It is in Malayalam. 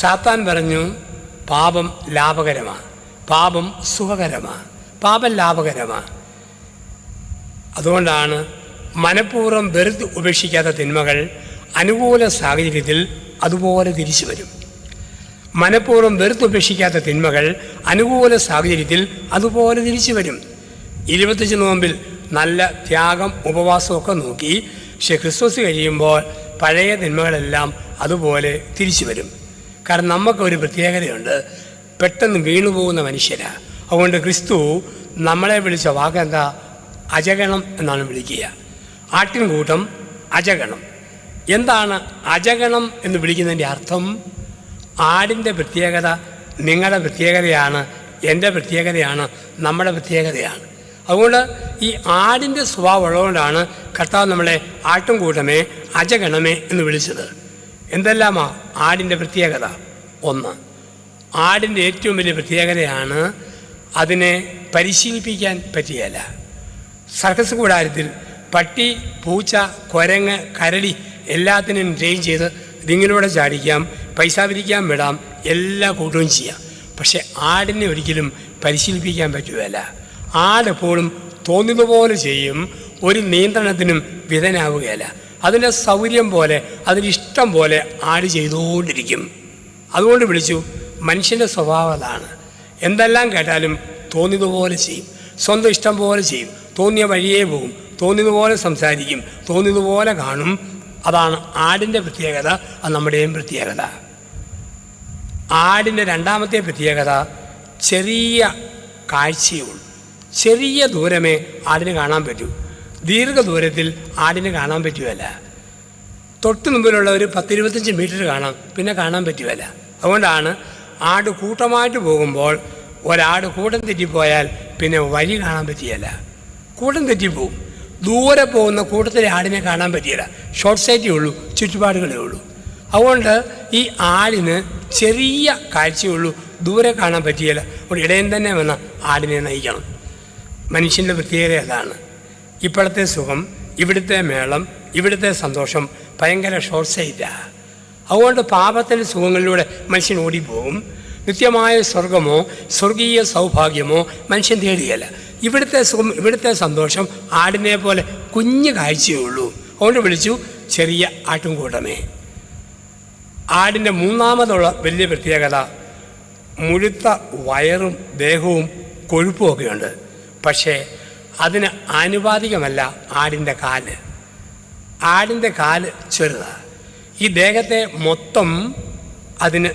സാത്താൻ പറഞ്ഞു പാപം ലാഭകരമാണ്. പാപം സുഖകരമാണ്. പാപം ലാഭകരമാണ്. അതുകൊണ്ടാണ് മനഃപൂർവം വെറുതെ ഉപേക്ഷിക്കാത്ത തിന്മകൾ അനുകൂല സാഹചര്യത്തിൽ അതുപോലെ തിരിച്ചു വരും. മനഃപൂർവം വെറുത്തുപേക്ഷിക്കാത്ത തിന്മകൾ അനുകൂല സാഹചര്യത്തിൽ അതുപോലെ തിരിച്ചു വരും. ഇരുപത്തഞ്ച് നോമ്പിൽ നല്ല ത്യാഗം ഉപവാസമൊക്കെ നോക്കി പക്ഷെ ക്രിസ്മസ് കഴിയുമ്പോൾ പഴയ തിന്മകളെല്ലാം അതുപോലെ തിരിച്ചു വരും. കാരണം നമുക്കൊരു പ്രത്യേകതയുണ്ട്. പെട്ടെന്ന് വീണുപോകുന്ന മനുഷ്യരാണ് അതുകൊണ്ട് ക്രിസ്തു നമ്മളെ വിളിച്ച വാക്ക് എന്താ അജഗണം എന്നാണ് വിളിക്കുക. ആട്ടിൻകൂട്ടം അജഗണം. എന്താണ് അജഗണം എന്ന് വിളിക്കുന്നതിന്റെ അർത്ഥം? ആടിന്റെ പ്രത്യേകത നിങ്ങളുടെ പ്രത്യേകതയാണ് എന്റെ പ്രത്യേകതയാണ് നമ്മുടെ പ്രത്യേകതയാണ്. അതുകൊണ്ട് ഈ ആടിന്റെ സ്വഭാവം ഉള്ളതുകൊണ്ടാണ് കർത്താവ് നമ്മളെ ആട്ടും കൂട്ടമേ അജഗണമേ എന്ന് വിളിച്ചത്. എന്തെല്ലാമാ ആടിന്റെ പ്രത്യേകത? ഒന്ന് ആടിന്റെ ഏറ്റവും വലിയ പ്രത്യേകതയാണ് അതിനെ പരിശീലിപ്പിക്കാൻ പറ്റിയല്ല സർക്കസ് കൂടാരത്തിൽ പട്ടി പൂച്ച കുരങ്ങ് കരടി എല്ലാത്തിനും ട്രെയിൻ ചെയ്ത് റിങ്ങിലൂടെ ചാടിക്കാം പൈസ പിരിക്കാൻ വിടാം എല്ലാ കൂട്ടവും ചെയ്യാം. പക്ഷേ ആടിനെ ഒരിക്കലും പരിശീലിപ്പിക്കാൻ പറ്റുകയല്ല ആടെപ്പോഴും തോന്നുന്നതുപോലെ ചെയ്യും ഒരു നിയന്ത്രണത്തിനും വിധനാവുകയില്ല അതിന്റെ സൗകര്യം പോലെ അതിന് ഇഷ്ടം പോലെ ആട് ചെയ്തുകൊണ്ടിരിക്കും. അതുകൊണ്ട് വിളിച്ചു മനുഷ്യന്റെ സ്വഭാവം അതാണ്. എന്തെല്ലാം കേട്ടാലും തോന്നിയതുപോലെ ചെയ്യും. സ്വന്തം ഇഷ്ടം പോലെ ചെയ്യും. തോന്നിയ വഴിയേ പോകും. തോന്നിയതുപോലെ സംസാരിക്കും. തോന്നിയതുപോലെ കാണും. അതാണ് ആടിന്റെ പ്രത്യേകത അത് നമ്മുടെയും പ്രത്യേകത. ആടിന്റെ രണ്ടാമത്തെ പ്രത്യേകത ചെറിയ കാഴ്ചയുള്ളൂ ചെറിയ ദൂരമേ ആടിന് കാണാൻ പറ്റൂ. ദീർഘദൂരത്തിൽ ആടിന് കാണാൻ പറ്റുകയില്ല. തൊട്ട് മുമ്പിലുള്ള ഒരു പത്തിരുപത്തഞ്ച് മീറ്റർ കാണാം പിന്നെ കാണാൻ പറ്റുകയില്ല. അതുകൊണ്ടാണ് ആട് കൂട്ടമായിട്ട് പോകുമ്പോൾ ഒരാട് കൂട്ടം തെറ്റിപ്പോയാൽ പിന്നെ വഴി കാണാൻ പറ്റുകയില്ല. കൂട്ടം തെറ്റിപ്പോവും. ദൂരെ പോകുന്ന കൂട്ടത്തിലെ ആടിനെ കാണാൻ പറ്റിയില്ല ഷോർട്ട് സൈറ്റേ ഉള്ളൂ ചുറ്റുപാടുകളേ ഉള്ളൂ. അതുകൊണ്ട് ഈ ആടിന് ചെറിയ കാഴ്ചയുള്ളൂ ദൂരെ കാണാൻ പറ്റിയില്ല ഒരു ഇടയൻ തന്നെ വന്ന ആടിനെ നയിക്കണം. മനുഷ്യന്റെ പ്രത്യേകത അതാണ്. ഇപ്പോഴത്തെ സുഖം ഇവിടുത്തെ മേളം ഇവിടുത്തെ സന്തോഷം ഭയങ്കര ഷോർട്ട് സൈറ്റാണ് അതുകൊണ്ട് പാപത്തിന്റെ സുഖങ്ങളിലൂടെ മനുഷ്യൻ ഓടിപ്പോകും. നിത്യമായ സ്വർഗമോ സ്വർഗീയ സൗഭാഗ്യമോ മനുഷ്യൻ തേടുകയല്ല. ഇവിടുത്തെ സുഖം ഇവിടുത്തെ സന്തോഷം ആടിനെ പോലെ കുഞ്ഞു കാഴ്ചയേ ഉള്ളൂ അതുകൊണ്ട് വിളിച്ചു ചെറിയ ആട്ടുംകൂട്ടമേ ആടിന്റെ മൂന്നാമതുള്ള വലിയ പ്രത്യേകത മുഴുത്ത വയറും ദേഹവും കൊഴുപ്പുമൊക്കെയുണ്ട് പക്ഷേ അതിന് ആനുപാതികമല്ല ആടിന്റെ കാൽ. ആടിന്റെ കാൽ ചെറുതാണ്. ഈ ദേഹത്തെ മൊത്തം അതിന്